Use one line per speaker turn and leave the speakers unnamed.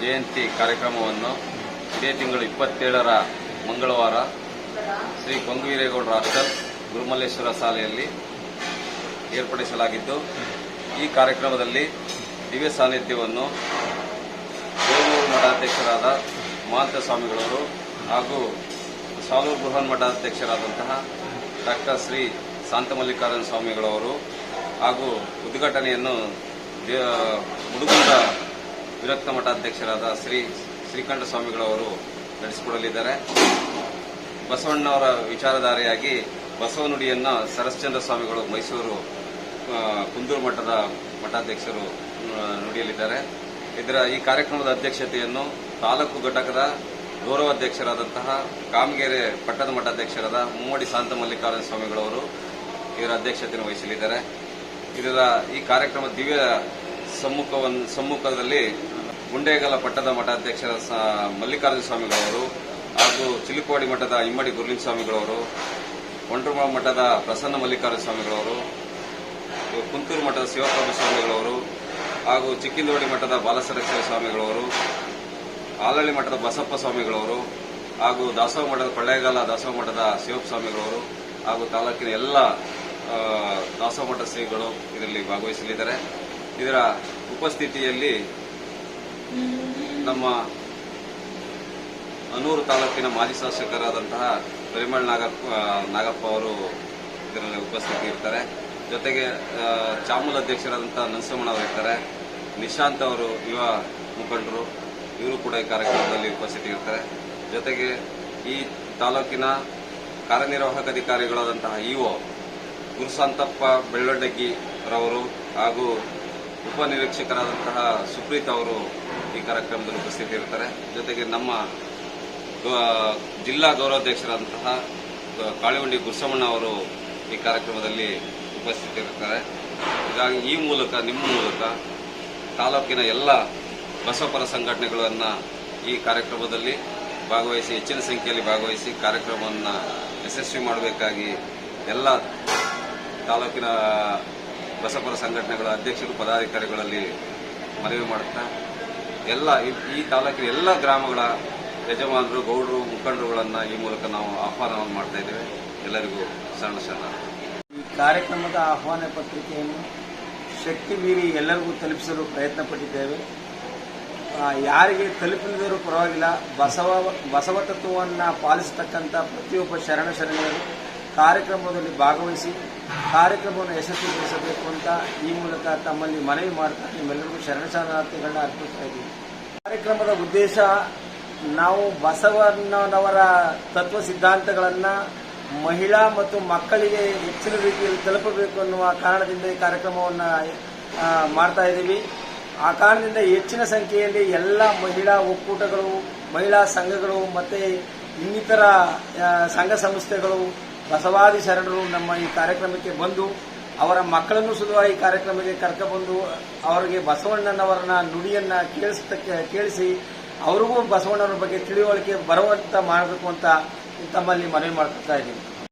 ಜಯಂತಿ ಕಾರ್ಯಕ್ರಮವನ್ನು ಇದೇ ತಿಂಗಳು ಇಪ್ಪತ್ತೇಳರ ಮಂಗಳವಾರ ಶ್ರೀ ಕೊಂಗುವೀರೇಗೌಡರ ಹಾಸ್ಟೆಲ್ ಗುರುಮಲ್ಲೇಶ್ವರ ಶಾಲೆಯಲ್ಲಿ ಏರ್ಪಡಿಸಲಾಗಿದ್ದು, ಈ ಕಾರ್ಯಕ್ರಮದಲ್ಲಿ ದಿವ್ಯ ಸಾನ್ನಿಧ್ಯವನ್ನು ಬೇಲೂರು ಮಠಾಧ್ಯಕ್ಷರಾದ ಮಹಾಂತ ಸ್ವಾಮಿಗಳವರು ಹಾಗೂ ಸಾಲೂರು ಬೃಹನ್ ಮಠಾಧ್ಯಕ್ಷರಾದಂತಹ ಡಾಕ್ಟರ್ ಶ್ರೀ ಶಾಂತಮಲ್ಲಿಕಾರ್ಜುನ ಸ್ವಾಮಿಗಳವರು ಹಾಗೂ ಉದ್ಘಾಟನೆಯನ್ನು ಮುಡುಗುಂದ ವಿರಕ್ತ ಮಠಾಧ್ಯಕ್ಷರಾದ ಶ್ರೀ ಶ್ರೀಕಂಠ ಸ್ವಾಮಿಗಳವರು ನಡೆಸಿಕೊಡಲಿದ್ದಾರೆ. ಬಸವಣ್ಣವರ ವಿಚಾರಧಾರೆಯಾಗಿ ಬಸವ ಸರಶ್ಚಂದ್ರ ಸ್ವಾಮಿಗಳು ಮೈಸೂರು ಕುಂದೂರು ಮಠದ ಮಠಾಧ್ಯಕ್ಷರು ನುಡಿಯಲಿದ್ದಾರೆ. ಇದರ ಈ ಕಾರ್ಯಕ್ರಮದ ಅಧ್ಯಕ್ಷತೆಯನ್ನು ತಾಲೂಕು ಘಟಕದ ಗೌರವಾಧ್ಯಕ್ಷರಾದಂತಹ ಕಾಮಗೆರೆ ಪಟ್ಟದ ಮಠಾಧ್ಯಕ್ಷರಾದ ಮುಮ್ಮಡಿ ಶಾಂತ ಮಲ್ಲಿಕಾರ್ಜುನ ಸ್ವಾಮಿಗಳವರು ಇದರ ಅಧ್ಯಕ್ಷತೆಯನ್ನು ವಹಿಸಲಿದ್ದಾರೆ. ಇದರ ಈ ಕಾರ್ಯಕ್ರಮ ದಿವ್ಯ ಸಮ್ಮುಖವನ್ನು ಸಮ್ಮುಖದಲ್ಲಿ ಗುಂಡೇಗಲ ಪಟ್ಟದ ಮಠಾಧ್ಯಕ್ಷರ ಮಲ್ಲಿಕಾರ್ಜುನ ಸ್ವಾಮಿಗಳವರು ಹಾಗೂ ಚಿಲುಕವಾಡಿ ಮಠದ ಇಮ್ಮಡಿ ಗುರುಲಿಂಗ ಸ್ವಾಮಿಗಳವರು ಕೊಂಡ್ರಮ ಮಠದ ಪ್ರಸನ್ನ ಮಲ್ಲಿಕಾರ್ಜುನ ಸ್ವಾಮಿಗಳವರು, ಕುಂತೂರು ಮಠದ ಶಿವಪ್ರಭು ಸ್ವಾಮಿಗಳವರು ಹಾಗೂ ಚಿಕ್ಕಿಂದೋಡಿ ಮಠದ ಬಾಲಸರೇಶ್ವರ ಸ್ವಾಮಿಗಳವರು ಆಲಳ್ಳಿ ಮಠದ ಬಸಪ್ಪ ಸ್ವಾಮಿಗಳವರು ಹಾಗೂ ದಾಸೋಹ ಮಠದ ಕೊಳ್ಳೇಗಾಲ ದಾಸೋಹ ಮಠದ ಶಿವಪ್ಪ ಸ್ವಾಮಿಗಳವರು ಹಾಗೂ ತಾಲೂಕಿನ ಎಲ್ಲ ಆ, ದಾಸೋಹ ಮಠ ಶ್ರೀಗಳು ಇದರಲ್ಲಿ ಭಾಗವಹಿಸಲಿದ್ದಾರೆ. ಇದರ ಉಪಸ್ಥಿತಿಯಲ್ಲಿ ನಮ್ಮ ಅನೂರು ತಾಲೂಕಿನ ಮಾಜಿ ಶಾಸಕರಾದಂತಹ ಪರಿಮಳ್ ನಾಗಪ್ಪ ನಾಗಪ್ಪ ಅವರು ಇದರಲ್ಲಿ ಉಪಸ್ಥಿತಿ ಇರ್ತಾರೆ. ಜೊತೆಗೆ ಚಾಮುಲ ಚಾಮೂಲ್ ಅಧ್ಯಕ್ಷರಾದಂತಹ ನರಸಿಂಹಣ್ಣ ಅವರು ಇರ್ತಾರೆ. ನಿಶಾಂತ್ ಅವರು ಯುವ ಮುಖಂಡರು ಇವರು ಕೂಡ ಈ ಕಾರ್ಯಕ್ರಮದಲ್ಲಿ ಉಪಸ್ಥಿತಿ ಇರ್ತಾರೆ. ಜೊತೆಗೆ ಈ ತಾಲೂಕಿನ ಕಾರ್ಯನಿರ್ವಾಹಕ ಅಧಿಕಾರಿಗಳಾದಂತಹ ಇಒ ಗುರುಸಾಂತಪ್ಪ ಬೆಳ್ಳೊಡ್ಡಗಿ ರವರು ಹಾಗೂ ಉಪನಿರೀಕ್ಷಕರಾದಂತಹ ಸುಪ್ರೀತ್ ಅವರು ಈ ಕಾರ್ಯಕ್ರಮದಲ್ಲಿ ಉಪಸ್ಥಿತಿ ಇರ್ತಾರೆ ಜೊತೆಗೆ ನಮ್ಮ ಜಿಲ್ಲಾ ಗೌರವಾಧ್ಯಕ್ಷರಾದಂತಹ ಕಾಳಿವಂಡಿ ಗುರುಸಮಣ್ಣ ಅವರು ಈ ಕಾರ್ಯಕ್ರಮದಲ್ಲಿ ಉಪಸ್ಥಿತರಿರ್ತಾರೆ ಹೀಗಾಗಿ ಈ ಮೂಲಕ, ನಿಮ್ಮ ಮೂಲಕ ತಾಲೂಕಿನ ಎಲ್ಲ ಬಸವಪರ ಸಂಘಟನೆಗಳನ್ನು ಈ ಕಾರ್ಯಕ್ರಮದಲ್ಲಿ ಭಾಗವಹಿಸಿ, ಹೆಚ್ಚಿನ ಸಂಖ್ಯೆಯಲ್ಲಿ ಭಾಗವಹಿಸಿ ಕಾರ್ಯಕ್ರಮವನ್ನು ಯಶಸ್ವಿ ಮಾಡಬೇಕಾಗಿ ಎಲ್ಲ ತಾಲೂಕಿನ ಬಸಪರ ಸಂಘಟನೆಗಳ ಅಧ್ಯಕ್ಷರು, ಪದಾಧಿಕಾರಿಗಳಲ್ಲಿ ಮನವಿ ಮಾಡುತ್ತಾ, ಎಲ್ಲ ಈ- ತಾಲೂಕಿನ ಎಲ್ಲ ಗ್ರಾಮಗಳ ಯಜಮಾನರು, ಗೌಡರು, ಮುಖಂಡರುಗಳನ್ನು ಈ ಮೂಲಕ ನಾವು ಆಹ್ವಾನವನ್ನು ಮಾಡ್ತಾ ಇದ್ದೇವೆ. ಎಲ್ಲರಿಗೂ ಸಣ್ಣ ಸಣ್ಣ
ಈ ಕಾರ್ಯಕ್ರಮದ ಆಹ್ವಾನ ಪತ್ರಿಕೆಯನ್ನು ಶಕ್ತಿ ಮೀರಿ ಎಲ್ಲರಿಗೂ ತಲುಪಿಸಲು ಪ್ರಯತ್ನ ಪಟ್ಟಿದ್ದೇವೆ ಯಾರಿಗೆ ತಲುಪಿದರೂ ಪರವಾಗಿಲ್ಲ, ಬಸವ ಬಸವ ತತ್ವವನ್ನು ಪಾಲಿಸತಕ್ಕಂಥ ಪ್ರತಿಯೊಬ್ಬ ಶರಣ ಶರಣರು ಕಾರ್ಯಕ್ರಮದಲ್ಲಿ ಭಾಗವಹಿಸಿ ಕಾರ್ಯಕ್ರಮವನ್ನು ಯಶಸ್ವಿಗೊಳಿಸಬೇಕು ಅಂತ ಈ ಮೂಲಕ ತಮ್ಮಲ್ಲಿ ಮನವಿ ಮಾಡ್ತಾ ನಿಮ್ಮೆಲ್ಲರಿಗೂ ಶರಣ ಶರಣಾರ್ಥಿಗಳನ್ನ ಅರ್ಪಿಸ್ತಾ ಇದ್ದೀವಿ ಕಾರ್ಯಕ್ರಮದ ಉದ್ದೇಶ ನಾವು ಬಸವಣ್ಣನವರ ತತ್ವ ಸಿದ್ಧಾಂತಗಳನ್ನು ಮಹಿಳಾ ಮತ್ತು ಮಕ್ಕಳಿಗೆ ಹೆಚ್ಚಿನ ರೀತಿಯಲ್ಲಿ ತಲುಪಬೇಕು ಅನ್ನುವ ಕಾರಣದಿಂದ ಈ ಕಾರ್ಯಕ್ರಮವನ್ನು ಮಾಡ್ತಾ ಇದ್ದೀವಿ. ಆ ಕಾರಣದಿಂದ ಹೆಚ್ಚಿನ ಸಂಖ್ಯೆಯಲ್ಲಿ ಎಲ್ಲ ಮಹಿಳಾ ಒಕ್ಕೂಟಗಳು, ಮಹಿಳಾ ಸಂಘಗಳು ಮತ್ತು ಇನ್ನಿತರ ಸಂಘ ಸಂಸ್ಥೆಗಳು ಬಸವಾದಿ ಶರಣರು ನಮ್ಮ ಈ ಕಾರ್ಯಕ್ರಮಕ್ಕೆ ಬಂದು, ಅವರ ಮಕ್ಕಳನ್ನು ಸುಧಾ ಈ ಕಾರ್ಯಕ್ರಮಕ್ಕೆ ಕರ್ಕೊಬಂದು, ಅವರಿಗೆ ಬಸವಣ್ಣನವರನ್ನ ನುಡಿಯನ್ನ ಕೇಳಿಸ್ತಕ್ಕೆ, ಕೇಳಿಸಿ, ಅವರಿಗೂ ಬಸವಣ್ಣನ ಬಗ್ಗೆ ತಿಳುವಳಿಕೆ ಬರುವಂತ ಮಾಡಬೇಕು ಅಂತ ತಮ್ಮಲ್ಲಿ ಮನವಿ ಮಾಡ್ತಾ ಇದ್ದೀನಿ.